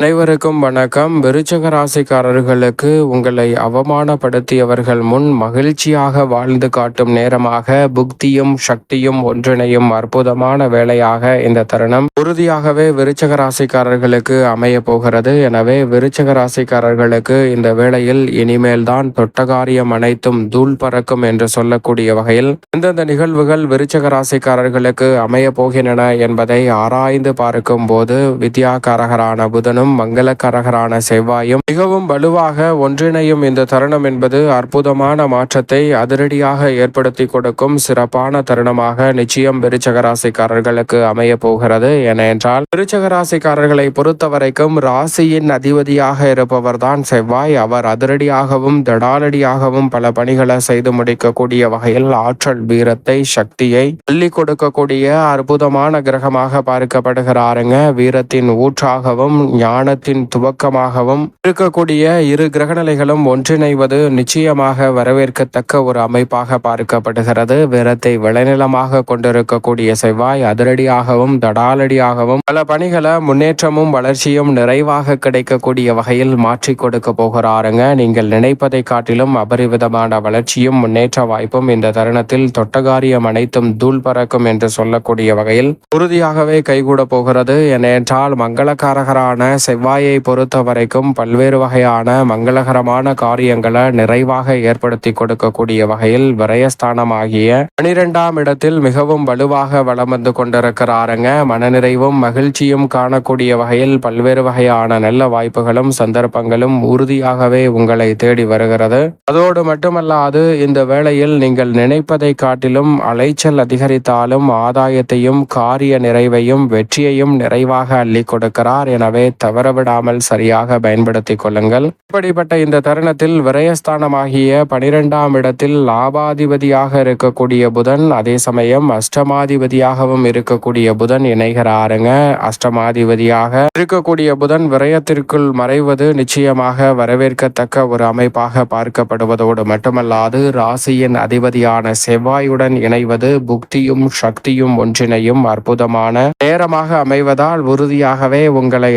அனைவருக்கும் வணக்கம். விருச்சக ராசிக்காரர்களுக்கு உங்களை அவமானப்படுத்தியவர்கள் முன் மகிழ்ச்சியாக வாழ்ந்து காட்டும் நேரமாக புக்தியும் சக்தியும் ஒன்றிணையும் அற்புதமான வேலையாக இந்த தருணம். உறுதியாகவே விருச்சக ராசிக்காரர்களுக்கு அமைய போகிறது. எனவே விருச்சக ராசிக்காரர்களுக்கு இந்த வேளையில் இனிமேல் தான் தொட்டகாரியம் அனைத்தும் தூள் பறக்கும் என்று சொல்லக்கூடிய வகையில் எந்தெந்த நிகழ்வுகள் விருச்சக ராசிக்காரர்களுக்கு அமைய போகின்றன என்பதை ஆராய்ந்து பார்க்கும் போது வித்யாகாரகரான புதனும் மங்களகரகரான செவ்வாயும் மிகவும் வலுவாக ஒன்றிணையும் இந்த தருணம் என்பது அற்புதமான மாற்றத்தை அதிரடியாக ஏற்படுத்தி கொடுக்கும் சிறப்பான தருணமாக நிச்சயம் விருச்சகராசிக்காரர்களுக்கு அமைய போகிறது. ஏனென்றால் விருச்சக ராசிக்காரர்களை பொறுத்தவரைக்கும் ராசியின் அதிபதியாக இருப்பவர்தான் செவ்வாய். அவர் அதிரடியாகவும் தடாலடியாகவும் பல பணிகளை செய்து முடிக்கக்கூடிய வகையில் ஆற்றல் வீரத்தை சக்தியை அள்ளி கொடுக்கக்கூடிய அற்புதமான கிரகமாக பார்க்கப்படுகிறாருங்க. வீரத்தின் ஊற்றாகவும் ஞானத்தின் துவக்கமாகவும் இருக்கக்கூடிய இரு கிரகநிலைகளும் ஒன்றிணைவது நிச்சயமாக வரவேற்கத்தக்க ஒரு அமைப்பாக பார்க்கப்படுகிறது. விரத்தை விளைநிலமாக கொண்டிருக்கக்கூடிய செவ்வாய் அதிரடியாகவும் தடாலடியாகவும் பல பணிகளை முன்னேற்றமும் வளர்ச்சியும் நிறைவாக கிடைக்கக்கூடிய வகையில் மாற்றி கொடுக்க போகிறாருங்க. நீங்கள் நினைப்பதை காட்டிலும் அபரிவிதமான வளர்ச்சியும் முன்னேற்ற வாய்ப்பும் இந்த தருணத்தில் தொட்டகாரியம் அனைத்தும் தூள் பறக்கும் என்று சொல்லக்கூடிய வகையில் உறுதியாகவே கைகூட போகிறது. ஏனென்றால் மங்களகாரகரான செவ்வாயை பொறுத்த வரைக்கும் பல்வேறு வகையான மங்களகரமான காரியங்களை நிறைவாக ஏற்படுத்தி கொடுக்கக்கூடிய வகையில் விரயஸ்தானமாகிய பனிரெண்டாம் இடத்தில் மிகவும் வலுவாக வளம் வந்து கொண்டிருக்கிறாருங்க. மனநிறைவும் மகிழ்ச்சியும் காணக்கூடிய வகையில் பல்வேறு வகையான நல்ல வாய்ப்புகளும் சந்தர்ப்பங்களும் உறுதியாகவே உங்களை தேடி வருகிறது. அதோடு மட்டுமல்லாது இந்த வேளையில் நீங்கள் நினைப்பதை காட்டிலும் அலைச்சல் அதிகரித்தாலும் ஆதாயத்தையும் காரிய நிறைவையும் வெற்றியையும் நிறைவாக அள்ளி கொடுக்கிறார். எனவே தவறவிடாமல் சரியாக பயன்படுத்திக் கொள்ளுங்கள். இப்படிப்பட்ட இந்த தருணத்தில் விரயஸ்தானமாகிய பனிரெண்டாம் இடத்தில் லாபாதிபதியாக இருக்கக்கூடிய புதன் அதே சமயம் அஷ்டமாதிபதியாகவும் இருக்கக்கூடிய புதன் இணைகிறாருங்க. அஷ்டமாதிபதியாக இருக்கக்கூடிய புதன் விரயத்திற்குள் மறைவது நிச்சயமாக வரவேற்கத்தக்க ஒரு அமைப்பாக பார்க்கப்படுவதோடு மட்டுமல்லாது ராசியின் அதிபதியான செவ்வாயுடன் இணைவது புக்தியும் சக்தியும் ஒன்றிணையும் அற்புதமான நேரமாக அமைவதால் உறுதியாகவே உங்களை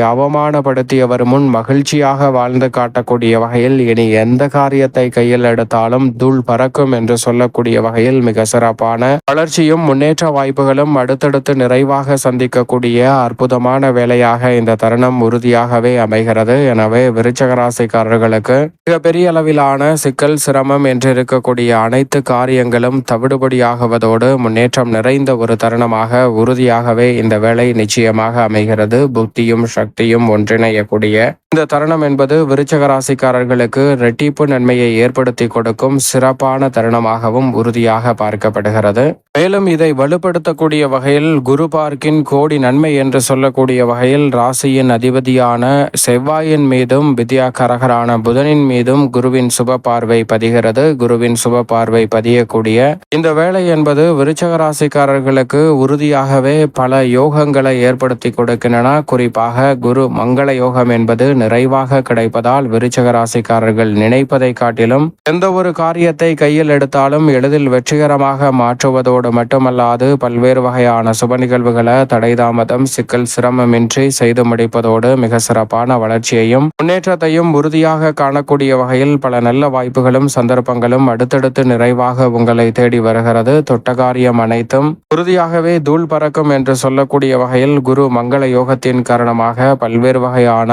அவமானப்படுத்தியவர் முன் மகிழ்ச்சியாக வாழ்ந்து காட்டக்கூடிய வகையில் இனி எந்த காரியத்தை கையில் எடுத்தாலும் தூள் பறக்கும் என்று சொல்லக்கூடிய வகையில் மிக சிறப்பான வளர்ச்சியும் முன்னேற்ற வாய்ப்புகளும் அடுத்தடுத்து நிறைவாக சந்திக்கக்கூடிய அற்புதமான வேலையாக இந்த தருணம் உறுதியாகவே அமைகிறது. எனவே விருச்சகராசிக்காரர்களுக்கு மிகப்பெரிய அளவிலான சிக்கல் சிரமம் என்று இருக்கக்கூடிய அனைத்து காரியங்களும் தவிடுபடியாகுவதோடு முன்னேற்றம் நிறைந்த ஒரு தருணமாக உறுதியாகவே இந்த வேலை நிச்சயமாக அமைகிறது. புத்தியும் சக்தியும் ஒன்றிணையக்கூடிய இந்த தருணம் என்பது விருச்சக ராசிக்காரர்களுக்கு ரெட்டிப்பு நன்மையை ஏற்படுத்தி கொடுக்கும் சிறப்பான தருணமாகவும் உறுதியாக பார்க்கப்படுகிறது. மேலும் இதை வலுப்படுத்தக்கூடிய வகையில் குரு பார்க்கின் கோடி நன்மை என்று சொல்லக்கூடிய வகையில் ராசியின் அதிபதியான செவ்வாயின் மீதும் வித்யாகரகரான புதனின் மீதும் குருவின் சுப பார்வை பதிகிறது. குருவின் சுப பார்வை பதியக்கூடிய இந்த வேலை என்பது விருச்சக ராசிக்காரர்களுக்கு உறுதியாகவே பல யோகங்களை ஏற்படுத்தி கொடுக்கின்றன. குறிப்பாக குரு மங்கள யோகம் என்பது நிறைவாக கிடைப்பதால் விருச்சக ராசிக்காரர்கள் நினைப்பதை காட்டிலும் எந்த ஒரு காரியத்தை கையில் எடுத்தாலும் எளிதில் வெற்றிகரமாக மாற்றுவதோடு மட்டுமல்லாது பல்வேறு வகையான சுப நிகழ்வுகளை தடைதாமதம் சிக்கல் சிரமமின்றி செய்து முடிப்பதோடு மிக சிறப்பான வளர்ச்சியையும் முன்னேற்றத்தையும் உறுதியாக காணக்கூடிய வகையில் பல நல்ல வாய்ப்புகளும் சந்தர்ப்பங்களும் அடுத்தடுத்து நிறைவாக உங்களை தேடி வருகிறது. தொட்டகாரியம் அனைத்தும் உறுதியாகவே தூள் பறக்கும் என்று சொல்லக்கூடிய வகையில் குரு மங்கள யோகத்தின் காரணமாக பல்வேறு வகையான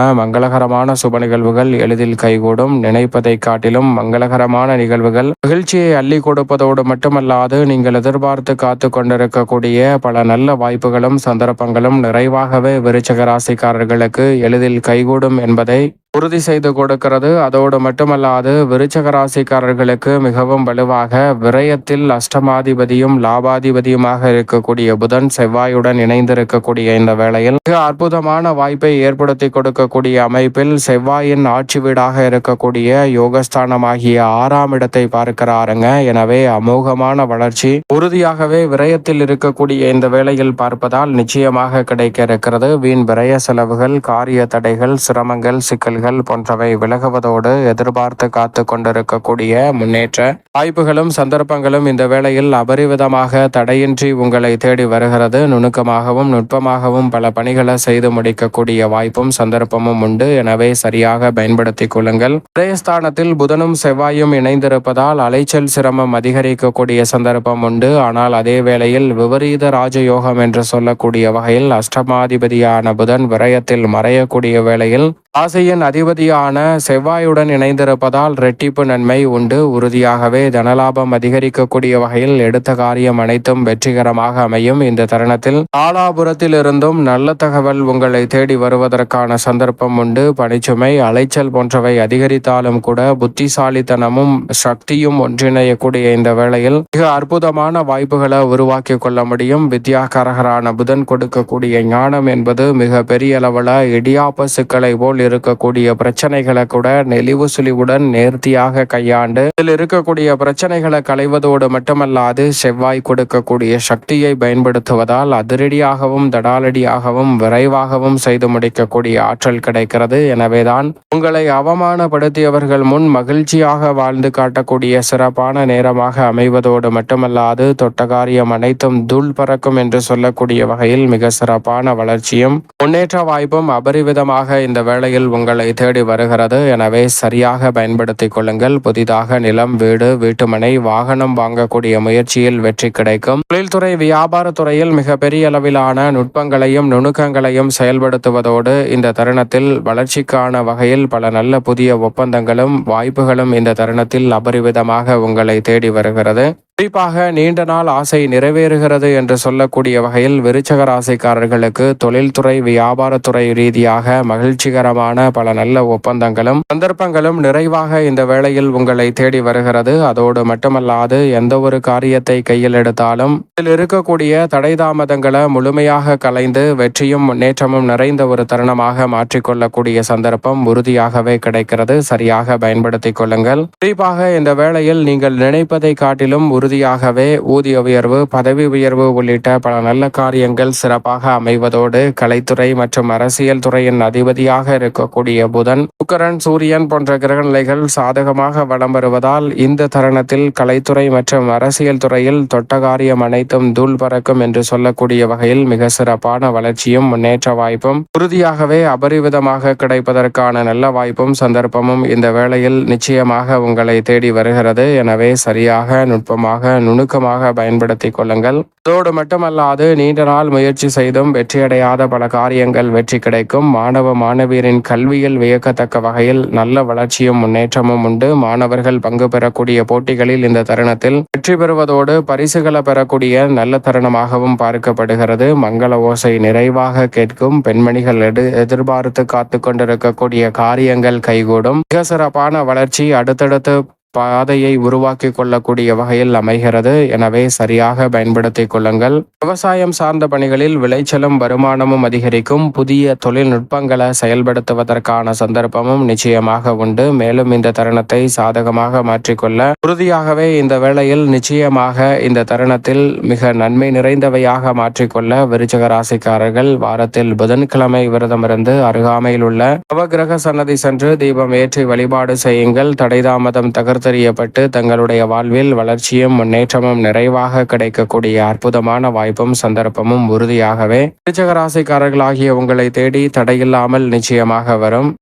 மங்களகரமான சுப நிகழ்வுகள் எளிதில் கைகூடும். நினைப்பதை காட்டிலும் மங்களகரமான நிகழ்வுகள். மகிழ்ச்சியை அள்ளி கொடுப்பதோடு மட்டுமல்லாது நீங்கள் எதிர்பார்த்து காத்து கொண்டிருக்கக்கூடிய பல நல்ல வாய்ப்புகளும் சந்தர்ப்பங்களும் நிறைவாகவே விருச்சக ராசிக்காரர்களுக்கு எளிதில் கைகூடும் என்பதை உறுதி செய்து கொடுக்கிறது. அதோடு மட்டுமல்லாது விருச்சக ராசிக்காரர்களுக்கு மிகவும் வலுவாக விரயத்தில் அஷ்டமாதிபதியும் லாபாதிபதியுமாக இருக்கக்கூடிய புதன் செவ்வாயுடன் இணைந்திருக்கக்கூடிய இந்த வேளையில் மிக அற்புதமான வாய்ப்பை ஏற்படுத்தி கொடுக்கக்கூடிய அமைப்பில் செவ்வாயின் ஆட்சி வீடாக இருக்கக்கூடிய யோகஸ்தானமாகிய ஆறாம் இடத்தை பார்க்கிறாருங்க. எனவே அமோகமான வளர்ச்சி. உறுதியாகவே விரயத்தில் இருக்கக்கூடிய இந்த வேளையில் பார்ப்பதால் நிச்சயமாக கிடைக்க இருக்கிறது. வீண் விரய செலவுகள் காரிய தடைகள் சிரமங்கள் சிக்கல்கள் போன்றவை விலகுவதோடு எதிர்பார்த்து காத்து கொண்டிருக்கக்கூடிய முன்னேற்ற வாய்ப்புகளும் சந்தர்ப்பங்களும் இந்த வேளையில் அபரிவிதமாக தடையின்றி உங்களை தேடி வருகிறது. நுணுக்கமாகவும் நுட்பமாகவும் பல பணிகளை செய்து முடிக்கக்கூடிய வாய்ப்பும் சந்தர்ப்பமும் உண்டு. எனவே சரியாக பயன்படுத்திக் கொள்ளுங்கள். உதயஸ்தானத்தில் புதனும் செவ்வாயும் இணைந்திருப்பதால் அலைச்சல் சிரமம் அதிகரிக்கக்கூடிய சந்தர்ப்பம் உண்டு. ஆனால் அதே வேளையில் விபரீத ராஜயோகம் என்று சொல்லக்கூடிய வகையில் அஷ்டமாதிபதியான புதன் விரயத்தில் மறையக்கூடிய வேளையில் ஆசையின் அதிபதியான செவ்வாயுடன் இணைந்திருப்பதால் ரெட்டிப்பு நன்மை உண்டு. உறுதியாகவே தனலாபம் அதிகரிக்கக்கூடிய வகையில் எடுத்த காரியம் அனைத்தும் வெற்றிகரமாக அமையும். இந்த தருணத்தில் ஆலாபுரத்தில் இருந்தும் நல்ல தகவல் உங்களை தேடி வருவதற்கான சந்தர்ப்பம் உண்டு. பணிச்சுமை அலைச்சல் போன்றவை அதிகரித்தாலும் கூட புத்திசாலித்தனமும் சக்தியும் ஒன்றிணையக்கூடிய இந்த வேளையில் மிக அற்புதமான வாய்ப்புகளை உருவாக்கி கொள்ள முடியும். வித்யாகரகரான புதன் கொடுக்கக்கூடிய ஞானம் என்பது மிக பெரிய அளவில் இடியாப்ப சிக்கலை போல் இருக்கக்கூடிய பிரச்சனைகளை கூட நெளிவு சுழிவுடன் நேர்த்தியாக கையாண்டு இதில் இருக்கக்கூடிய பிரச்சனைகளை களைவதோடு மட்டுமல்லாது செவ்வாய் கொடுக்கக்கூடிய சக்தியை பயன்படுத்துவதால் அதிரடியாகவும் தடாலடியாகவும் விரைவாகவும் செய்து முடிக்கக்கூடிய ஆற்றல் கிடைக்கிறது. எனவேதான் உங்களை அவமானப்படுத்தியவர்கள் முன் மகிழ்ச்சியாக வாழ்ந்து காட்டக்கூடிய சிறப்பான நேரமாக அமைவதோடு மட்டுமல்லாது தொட்ட காரியம் அனைத்தும் தூள் பறக்கும் என்று சொல்லக்கூடிய வகையில் மிக சிறப்பான வளர்ச்சியும் முன்னேற்ற வாய்ப்பும் அபரிவிதமாக இந்த வேளையில் உங்களை தேடி வருகிறது. எனவே சரியாக பயன்படுத்திக் கொள்ளுங்கள். புதிதாக நிலம் வீடு வீட்டுமனை வாகனம் வாங்கக்கூடிய முயற்சியில் வெற்றி கிடைக்கும். தொழில்துறை வியாபாரத்துறையில் மிகப்பெரிய அளவிலான நுட்பங்களையும் நுணுக்கங்களையும் செயல்படுத்துவதோடு இந்த தருணத்தில் வளர்ச்சிக்கான வகையில் பல நல்ல புதிய ஒப்பந்தங்களும் வாய்ப்புகளும் இந்த தருணத்தில் அபரிவிதமாக உங்களை தேடி வருகிறது. குறிப்பாக நீண்ட நாள் ஆசை நிறைவேறுகிறது என்று சொல்லக்கூடிய வகையில் விருச்சக ராசிக்காரர்களுக்கு தொழில்துறை வியாபாரத்துறை ரீதியாக மகிழ்ச்சிகரமான பல நல்ல ஒப்பந்தங்களும் சந்தர்ப்பங்களும் நிறைவாக இந்த வேளையில் உங்களை தேடி வருகிறது. அதோடு மட்டுமல்லாது எந்த ஒரு காரியத்தை கையில் எடுத்தாலும் இதில் இருக்கக்கூடிய தடை தாமதங்களை முழுமையாக கலைந்து வெற்றியும் முன்னேற்றமும் நிறைந்த ஒரு தருணமாக மாற்றிக்கொள்ளக்கூடிய சந்தர்ப்பம் உறுதியாகவே கிடைக்கிறது. சரியாக பயன்படுத்திக் கொள்ளுங்கள். குறிப்பாக இந்த வேளையில் நீங்கள் நினைப்பதை காட்டிலும் உறுதியாகவே ஊதிய உயர்வு பதவி உயர்வு உள்ளிட்ட பல நல்ல காரியங்கள் சிறப்பாக அமைவதோடு கலைத்துறை மற்றும் அரசியல் துறையின் அதிபதியாக இருக்கக்கூடிய புதன் சுக்கரன் சூரியன் போன்ற கிரக நிலைகள் சாதகமாக வளம் வருவதால் இந்த தருணத்தில் கலைத்துறை மற்றும் அரசியல் துறையில் தொட்ட காரியம் அனைத்தும் தூள் பறக்கும் என்று சொல்லக்கூடிய வகையில் மிக சிறப்பான வளர்ச்சியும் முன்னேற்ற வாய்ப்பும் உறுதியாகவே அபரிவிதமாக கிடைப்பதற்கான நல்ல வாய்ப்பும் சந்தர்ப்பமும் இந்த வேளையில் நிச்சயமாக உங்களை தேடி வருகிறது. எனவே சரியாக நுட்பமாக நுணுக்கமாக பயன்படுத்திக் கொள்ளுங்கள். அதோடு மட்டுமல்லாது நீண்ட நாள் முயற்சி செய்தும் வெற்றியடையாத பல காரியங்கள் வெற்றி கிடைக்கும். மாணவ மாணவியரின் கல்வியில் வியக்கத்தக்க வகையில் நல்ல வளர்ச்சியும் முன்னேற்றமும் உண்டு. மாணவர்கள் பங்கு பெறக்கூடிய போட்டிகளில் இந்த தருணத்தில் வெற்றி பெறுவதோடு பரிசுகளை பெறக்கூடிய நல்ல தருணமாகவும் பார்க்கப்படுகிறது. மங்கள ஓசை நிறைவாக கேட்கும். பெண்மணிகள் எதிர்பார்த்து காத்து கொண்டிருக்கக்கூடிய காரியங்கள் கைகூடும். மிக சிறப்பான வளர்ச்சி. அடுத்தடுத்து பாதையை உருவாக்கி கொள்ளக்கூடிய வகையில் அமைகிறது. எனவே சரியாக பயன்படுத்திக் கொள்ளுங்கள். விவசாயம் சார்ந்த பணிகளில் விளைச்சலும் வருமானமும் அதிகரிக்கும். புதிய தொழில்நுட்பங்களை செயல்படுத்துவதற்கான சந்தர்ப்பமும் நிச்சயமாக உண்டு. மேலும் இந்த தருணத்தை சாதகமாக மாற்றிக்கொள்ள உறுதியாகவே இந்த வேளையில் நிச்சயமாக இந்த தருணத்தில் மிக நன்மை நிறைந்தவையாக மாற்றிக்கொள்ள விருச்சக ராசிக்காரர்கள் வாரத்தில் புதன்கிழமை விரதமிருந்து அருகாமையில் உள்ள நவகிரக சன்னதி சென்று தீபம் ஏற்றி வழிபாடு செய்யுங்கள். தடைதாமதம் தகர் தகர்த்தெறியப்பட்டு தங்களுடைய வாழ்வில் வளர்ச்சியும் முன்னேற்றமும் நிறைவாக கிடைக்கக்கூடிய அற்புதமான வாய்ப்பும் சந்தர்ப்பமும் உறுதியாகவே. விருச்சக ராசிக்காரர்களாகிய உங்களை தேடி தடையில்லாமல் நிச்சயமாக வரும்.